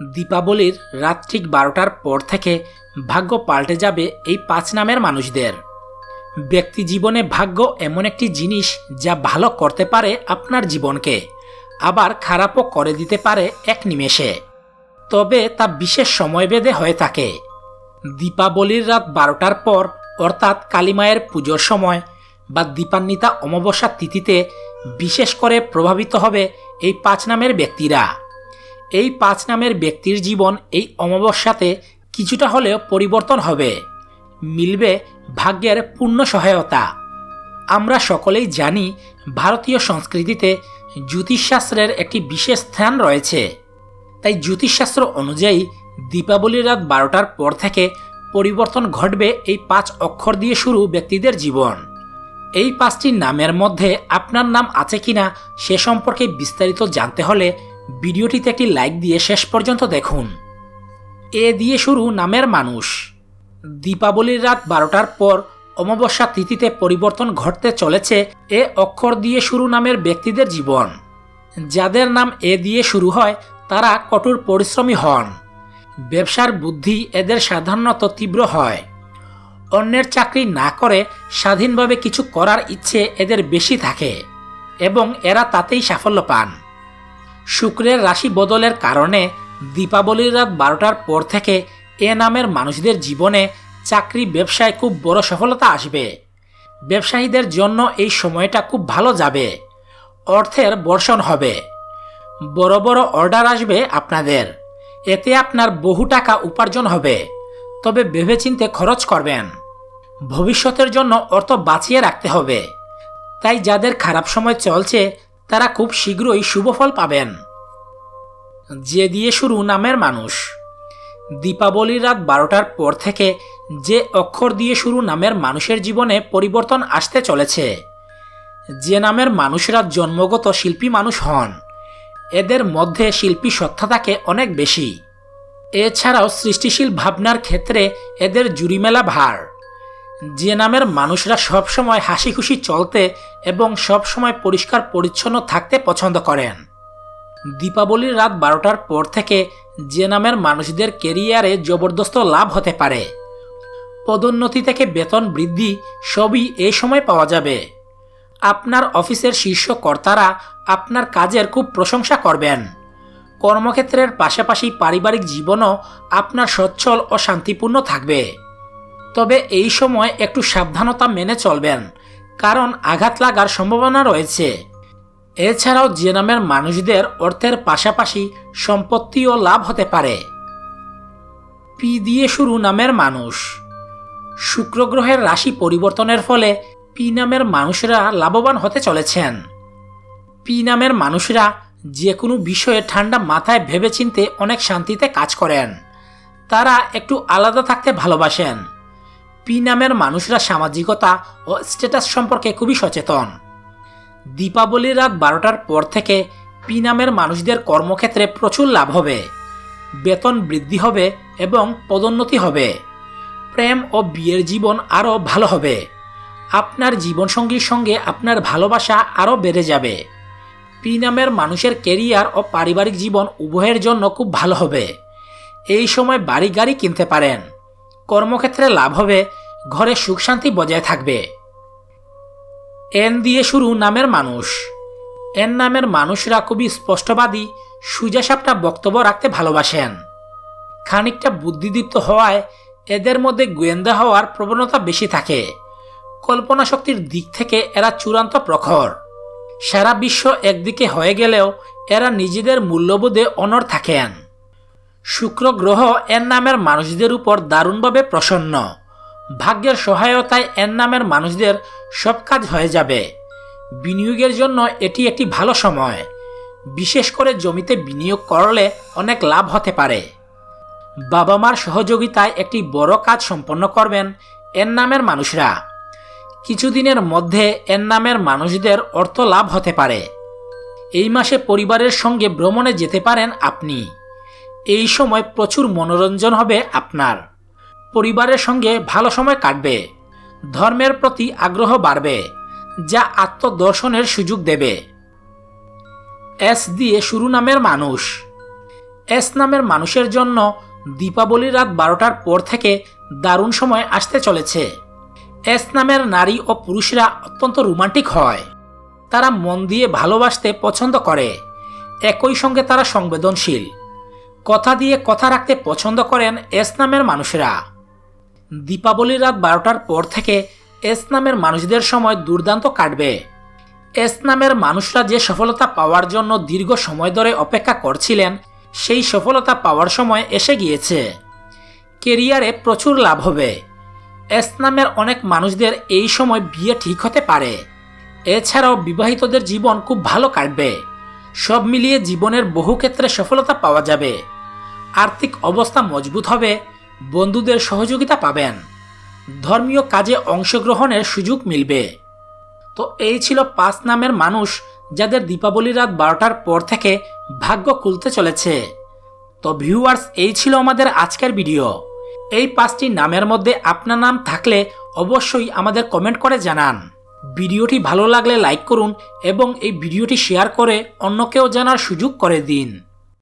দীপাবলির রাত ঠিক বারোটার পর থেকে ভাগ্য পাল্টে যাবে এই পাঁচ নামের মানুষদের। ব্যক্তি জীবনে ভাগ্য এমন একটি জিনিস যা ভালো করতে পারে আপনার জীবনকে, আবার খারাপও করে দিতে পারে এক নিমেষে। তবে তা বিশেষ সময় বেঁধে হয়ে থাকে। দীপাবলির রাত বারোটার পর, অর্থাৎ কালীমায়ের পুজোর সময় বা দীপান্বিতা অমাবস্যা তিথিতে বিশেষ করে প্রভাবিত হবে এই পাঁচ নামের ব্যক্তিরা। এই পাঁচ নামের ব্যক্তির জীবন এই অমাবস্যাতে কিছুটা হলেও পরিবর্তন হবে। মিলবে ভাগ্যের পূর্ণ সহায়তা। আমরা সকলেই জানি ভারতীয় সংস্কৃতিতে জ্যোতিষশাস্ত্রের একটি বিশেষ স্থান রয়েছে। তাই জ্যোতিষশাস্ত্র অনুযায়ী দীপাবলির রাত বারোটার পর থেকে পরিবর্তন ঘটবে এই পাঁচ অক্ষর দিয়ে শুরু ব্যক্তিদের জীবন। এই পাঁচটি নামের মধ্যে আপনার নাম আছে কিনা সে সম্পর্কে বিস্তারিত জানতে হলে ভিডিওটিতে একটি লাইক দিয়ে শেষ পর্যন্ত দেখুন। এ দিয়ে শুরু নামের মানুষ। দীপাবলির রাত বারোটার পর অমাবস্যা তিথিতে পরিবর্তন ঘটতে চলেছে এ অক্ষর দিয়ে শুরু নামের ব্যক্তিদের জীবন। যাদের নাম এ দিয়ে শুরু হয়, তারা কঠোর পরিশ্রমী হন। ব্যবসার বুদ্ধি এদের সাধারণত তীব্র হয়। অন্যের চাকরি না করে স্বাধীনভাবে কিছু করার ইচ্ছে এদের বেশি থাকে এবং এরা তাতেই সাফল্য পান। শুক্রের রাশি বদলের কারণে দীপাবলির রাত বারোটার পর থেকে এ নামের মানুষদের জীবনে চাকরি, ব্যবসায় খুব বড় সফলতা আসবে। ব্যবসায়ীদের জন্য এই সময়টা খুব ভালো যাবে। অর্থের বর্ষণ হবে। বড় বড় অর্ডার আসবে আপনাদের। এতে আপনার বহু টাকা উপার্জন হবে। তবে ভেবেচিন্তে খরচ করবেন। ভবিষ্যতের জন্য অর্থ বাঁচিয়ে রাখতে হবে। তাই যাদের খারাপ সময় চলছে তারা খুব শীঘ্রই শুভফল পাবেন। যে দিয়ে শুরু নামের মানুষ। দীপাবলির রাত বারোটার পর থেকে যে অক্ষর দিয়ে শুরু নামের মানুষের জীবনে পরিবর্তন আসতে চলেছে। যে নামের মানুষরা জন্মগত শিল্পী মানুষ হন, এদের মধ্যে শিল্পী সত্তা থাকে অনেক বেশি। এছাড়াও সৃষ্টিশীল ভাবনার ক্ষেত্রে এদের জুরিমেলা ভার। যে নামের মানুষরা সবসময় হাসি খুশি চলতে এবং সবসময় পরিষ্কার পরিচ্ছন্ন থাকতে পছন্দ করেন। দীপাবলির রাত বারোটার পর থেকে যে নামের মানুষদের কেরিয়ারে জবরদস্ত লাভ হতে পারে। পদোন্নতি থেকে বেতন বৃদ্ধি সবই এই সময় পাওয়া যাবে। আপনার অফিসের শীর্ষ কর্তারা আপনার কাজের খুব প্রশংসা করবেন। কর্মক্ষেত্রের পাশাপাশি পারিবারিক জীবনও আপনার সচ্ছল ও শান্তিপূর্ণ থাকবে। তবে এই সময় একটু সাবধানতা মেনে চলবেন, কারণ আঘাত লাগার সম্ভাবনা রয়েছে। এছাড়াও যে নামের মানুষদের অর্থের পাশাপাশি সম্পত্তিও লাভ হতে পারে। পি দিয়ে শুরু নামের মানুষ। শুক্র গ্রহের রাশি পরিবর্তনের ফলে পি নামের মানুষরা লাভবান হতে চলেছেন। পি নামের মানুষরা যে কোনো বিষয়ে ঠান্ডা মাথায় ভেবেচিন্তে অনেক শান্তিতে কাজ করেন। তারা একটু আলাদা থাকতে ভালোবাসেন। পি নামের মানুষরা সামাজিকতা ও স্ট্যাটাস সম্পর্কে খুবই সচেতন। দীপাবলির রাত বারোটার পর থেকে পি নামের মানুষদের কর্মক্ষেত্রে প্রচুর লাভ হবে। বেতন বৃদ্ধি হবে এবং পদোন্নতি হবে। প্রেম ও বিয়ের জীবন আরও ভালো হবে। আপনার জীবনসঙ্গীর সঙ্গে আপনার ভালোবাসা আরও বেড়ে যাবে। পি নামের মানুষের কেরিয়ার ও পারিবারিক জীবন উভয়ের জন্য খুব ভালো হবে। এই সময় বাড়ি গাড়ি কিনতে পারেন। কর্মক্ষেত্রে লাভ হবে, ঘরে সুখ শান্তি বজায় থাকবে। এন দিয়ে শুরু নামের মানুষ। এন নামের মানুষরা খুবই স্পষ্টবাদী, সুজাসাপটা বক্তব্য রাখতে ভালোবাসেন। খানিকটা বুদ্ধিদীপ্ত হওয়ায় এদের মধ্যে গোয়েন্দা হওয়ার প্রবণতা বেশি থাকে। কল্পনা শক্তির দিক থেকে এরা চূড়ান্ত প্রখর। সারা বিশ্ব একদিকে হয়ে গেলেও এরা নিজেদের মূল্যবোধে অনর থাকেন। শুক্র গ্রহ এর নামের মানুষদের উপর দারুণভাবে প্রসন্ন। ভাগ্যের সহায়তায় এর নামের মানুষদের সব কাজ হয়ে যাবে। বিনিয়োগের জন্য এটি একটি ভালো সময়। বিশেষ করে জমিতে বিনিয়োগ করলে অনেক লাভ হতে পারে। বাবা মার সহযোগিতায় একটি বড় কাজ সম্পন্ন করবেন এর নামের মানুষরা। কিছুদিনের মধ্যে এর নামের মানুষদের অর্থ লাভ হতে পারে। এই মাসে পরিবারের সঙ্গে ভ্রমণে যেতে পারেন আপনি। এই সময় প্রচুর মনোরঞ্জন হবে আপনার। পরিবারের সঙ্গে ভালো সময় কাটবে। ধর্মের প্রতি আগ্রহ বাড়বে, যা আত্মদর্শনের সুযোগ দেবে। এস দিয়ে শুরু নামের মানুষ। এস নামের মানুষের জন্য দীপাবলির রাত বারোটার পর থেকে দারুণ সময় আসতে চলেছে। এস নামের নারী ও পুরুষরা অত্যন্ত রোমান্টিক হয়। তারা মন দিয়ে ভালোবাসতে পছন্দ করে। একই সঙ্গে তারা সংবেদনশীল। কথা দিয়ে কথা রাখতে পছন্দ করেন এস নামের মানুষেরা। দীপাবলির রাত বারোটার পর থেকে এস নামের মানুষদের সময় দুর্দান্ত কাটবে। এস নামের মানুষরা যে সফলতা পাওয়ার জন্য দীর্ঘ সময় ধরে অপেক্ষা করছিলেন, সেই সফলতা পাওয়ার সময় এসে গিয়েছে। কেরিয়ারে প্রচুর লাভ হবে। এস নামের অনেক মানুষদের এই সময় বিয়ে ঠিক হতে পারে। এছাড়াও বিবাহিতদের জীবন খুব ভালো কাটবে। সব মিলিয়ে জীবনের বহু ক্ষেত্রে সফলতা পাওয়া যাবে। আর্থিক অবস্থা মজবুত হবে, বন্ধুদের সহযোগিতা পাবেন, ধর্মীয় কাজে অংশগ্রহণের সুযোগ মিলবে। তো এই ছিল পাঁচ নামের মানুষ যাদের দীপাবলি রাত বারোটার পর থেকে ভাগ্য খুলতে চলেছে। তো ভিউয়ার্স এই ছিল আমাদের আজকের ভিডিও এই পাঁচটি নামের মধ্যে আপনার নাম থাকলে অবশ্যই আমাদের কমেন্ট করে জানান। ভিডিওটি ভালো লাগলে লাইক করুন এবং এই ভিডিওটি শেয়ার করে অন্যকেও জানার সুযোগ করে দিন।